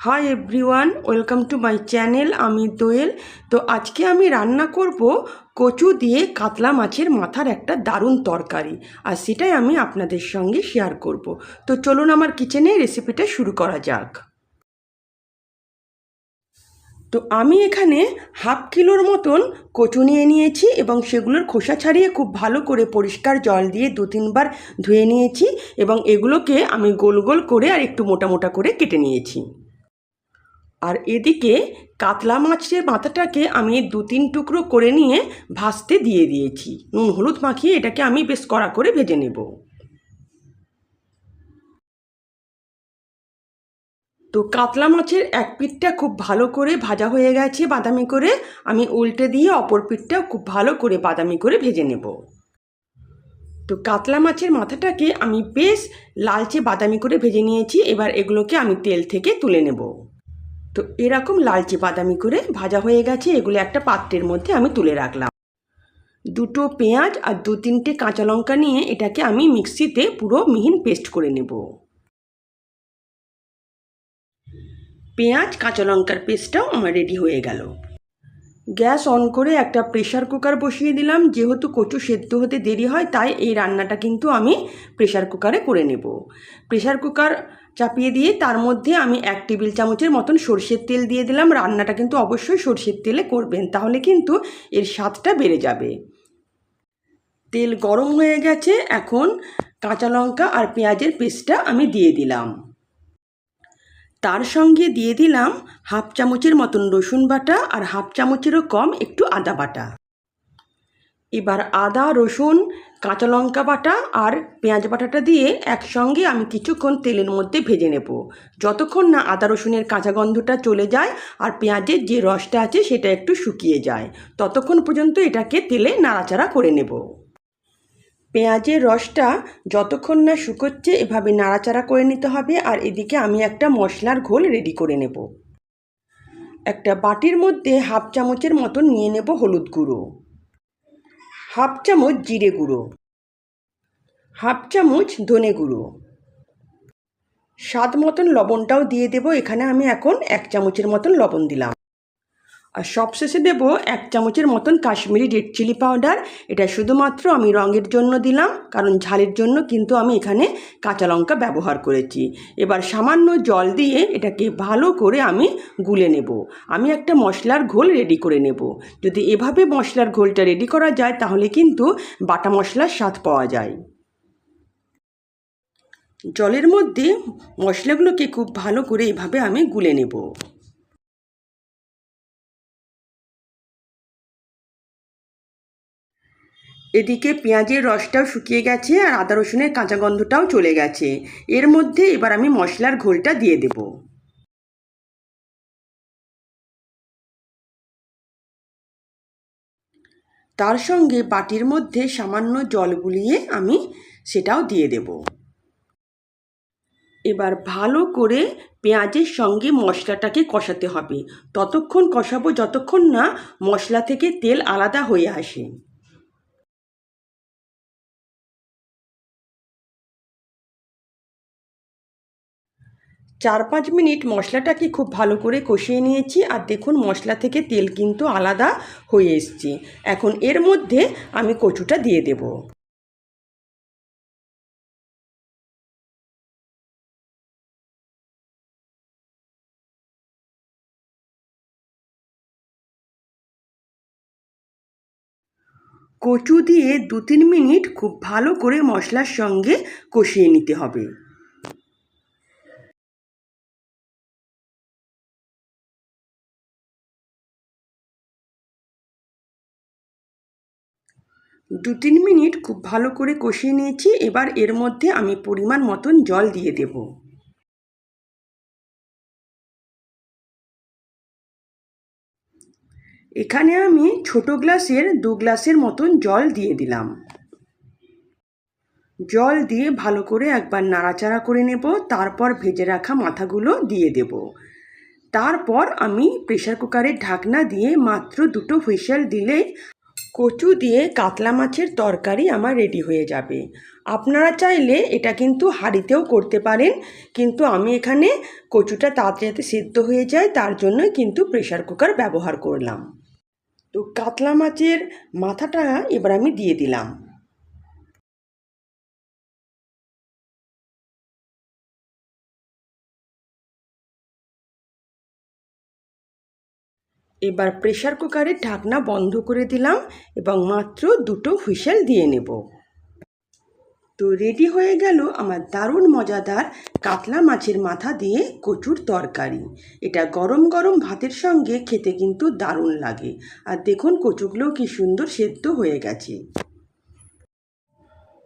Hi everyone welcome to my channel আমি দোয়েল। তো আজকে আমি রান্না করব কচু দিয়ে কাতলা মাছের মাথার একটা দারুণ তরকারি। আর সেটাই আমি আপনাদের সঙ্গে শেয়ার করব। তো চলুন আমার কিচেনে রেসিপিটা শুরু করা যাক। তো আমি এখানে হাফ কিলোর মতন কচু নিয়ে নিয়েছি এবং সেগুলোর খোসা ছাড়িয়ে খুব ভালো করে পরিষ্কার জল দিয়ে দু তিনবার ধুয়ে নিয়েছি এবং এগুলোকে আমি গোল গোল করে আর একটু মোটা মোটা করে কেটে নিয়েছি। আর এদিকে কাতলা মাছের মাথাটাকে আমি দু তিন টুকরো করে নিয়ে ভাজতে দিয়ে দিয়েছি। নুন হলুদ মাখিয়ে এটাকে আমি বেশ কড়া করে ভেজে নেব। তো কাতলা মাছের এক পিঠটা খুব ভালো করে ভাজা হয়ে গেছে বাদামি করে। আমি উল্টে দিয়ে অপর পিঠটাও খুব ভালো করে বাদামি করে ভেজে নেব। তো কাতলা মাছের মাথাটাকে আমি বেশ লালচে বাদামি করে ভেজে নিয়েছি। এবার এগুলোকে আমি তেল থেকে তুলে নেব। তো এরকম লালচে বাদামি করে ভাজা হয়ে গেছে। এগুলো একটা পাত্রের মধ্যে আমি তুলে রাখলাম। দুটো পেঁয়াজ আর দু তিনটে কাঁচা লঙ্কা নিয়ে এটাকে আমি মিক্সিতে পুরো মিহিন পেস্ট করে নেব। পেঁয়াজ, কাঁচা লঙ্কার পেস্টটাও আমার রেডি হয়ে গেল। গ্যাস অন করে একটা প্রেশার কুকার বসিয়ে দিলাম। যেহেতু কচু সেদ্ধ হতে দেরি হয়, তাই এই রান্নাটা কিন্তু আমি প্রেশার কুকারে করে নেব। প্রেশার কুকার চাপিয়ে দিয়ে তার মধ্যে আমি এক টেবিল চামচের মতন সর্ষের তেল দিয়ে দিলাম। রান্নাটা কিন্তু অবশ্যই সর্ষের তেলে করবেন, তাহলে কিন্তু এর স্বাদটা বেড়ে যাবে। তেল গরম হয়ে গেছে, এখন কাঁচা লঙ্কা আর পেঁয়াজের পেস্টটা আমি দিয়ে দিলাম। তার সঙ্গে দিয়ে দিলাম হাফ চামচের মতন রসুন বাটা আর হাফ চামচেরও কম একটু আদা বাটা। এবার আদা, রসুন, কাঁচা লঙ্কা বাটা আর পেঁয়াজ বাটাটা দিয়ে একসঙ্গে আমি কিছুক্ষণ তেলের মধ্যে ভেজে নেব। যতক্ষণ না আদা, রসুনের কাঁচা গন্ধটা চলে যায় আর পেঁয়াজের যে রসটা আছে সেটা একটু শুকিয়ে যায়, ততক্ষণ পর্যন্ত এটাকে তেলে নাড়াচাড়া করে নেব। পেঁয়াজের রসটা যতক্ষণ না শুকোচ্ছে এভাবে নাড়াচাড়া করে নিতে হবে আর এদিকে আমি একটা মশলার ঘোল রেডি করে নেব। একটা বাটির মধ্যে হাফ চামচের মতন নিয়ে নেব হলুদ গুঁড়ো। হাফ চামচ জিরে গুঁড়ো, হাফ চামচ ধনে গুঁড়ো। স্বাদ মতন লবণটাও দিয়ে দেব, এখানে আমি এখন এক চামচের মতন লবণ দিলাম। আর সবশেষে দেব এক চামচের মতন কাশ্মীরি রেড চিলি পাউডার। এটা শুধুমাত্র আমি রঙের জন্য দিলাম, কারণ ঝালের জন্য কিন্তু আমি এখানে কাঁচা লঙ্কা ব্যবহার করেছি। এবার সামান্য জল দিয়ে এটাকে ভালো করে আমি গুলে নেব। আমি একটা মশলার ঘোল রেডি করে নেব। যদি এভাবে মশলার ঘোলটা রেডি করা যায়, তাহলে কিন্তু বাটা মশলার স্বাদ পাওয়া যায়। জলের মধ্যে মশলাগুলোকে খুব ভালো করে এভাবে আমি গুলে নেব। এদিকে পেঁয়াজের রসটাও শুকিয়ে গেছে আর আদা রসুনের কাঁচা গন্ধটাও চলে গেছে। এর মধ্যে এবার আমি মশলার ঘোলটা দিয়ে দেব। তার সঙ্গে বাটির মধ্যে সামান্য জল গুলিয়ে আমি সেটাও দিয়ে দেব। এবার ভালো করে পেঁয়াজের সঙ্গে মশলাটাকে কষাতে হবে। ততক্ষণ কষাবো যতক্ষণ না মশলা থেকে তেল আলাদা হয়ে আসে। চার পাঁচ মিনিট মশলাটাকে খুব ভালো করে কষিয়ে নিয়েছি আর দেখুন মশলা থেকে তেল কিন্তু আলাদা হয়ে এসছে। এখন এর মধ্যে আমি কচুটা দিয়ে দেব। কচু দিয়ে দু তিন মিনিট খুব ভালো করে মশলার সঙ্গে কষিয়ে নিতে হবে। দু তিন মিনিট খুব ভালো করে কষিয়ে নিয়েছি, এবার এর মধ্যে আমি পরিমাণ মতন জল দিয়ে দেব। এখানে আমি ছোট গ্লাসের দু গ্লাসের মতন জল দিয়ে দিলাম। জল দিয়ে ভালো করে একবার নাড়াচাড়া করে নেব, তারপর ভেজে রাখা মাথাগুলো দিয়ে দেব। তারপর আমি প্রেশার কুকারের ঢাকনা দিয়ে মাত্র দুটো হুইসেল দিলেই কচু দিয়ে কাতলা মাছের তরকারি আমার রেডি হয়ে যাবে। আপনারা চাইলে এটা কিন্তু হাঁড়িতেও করতে পারেন, কিন্তু আমি এখানে কচুটা তাড়াতাড়ি সিদ্ধ হয়ে যায়, তার জন্যই কিন্তু প্রেশার কুকার ব্যবহার করলাম। তো কাতলা মাছের মাথাটা এবার আমি দিয়ে দিলাম। এবার প্রেশার কুকারের ঢাকনা বন্ধ করে দিলাম এবং মাত্র দুটো হুইসেল দিয়ে নেব। তো রেডি হয়ে গেল আমার দারুণ মজাদার কাতলা মাছের মাথা দিয়ে কচুর তরকারি। এটা গরম গরম ভাতের সঙ্গে খেতে কিন্তু দারুণ লাগে। আর দেখুন কচুগুলো কি সুন্দর সেদ্ধ হয়ে গেছে।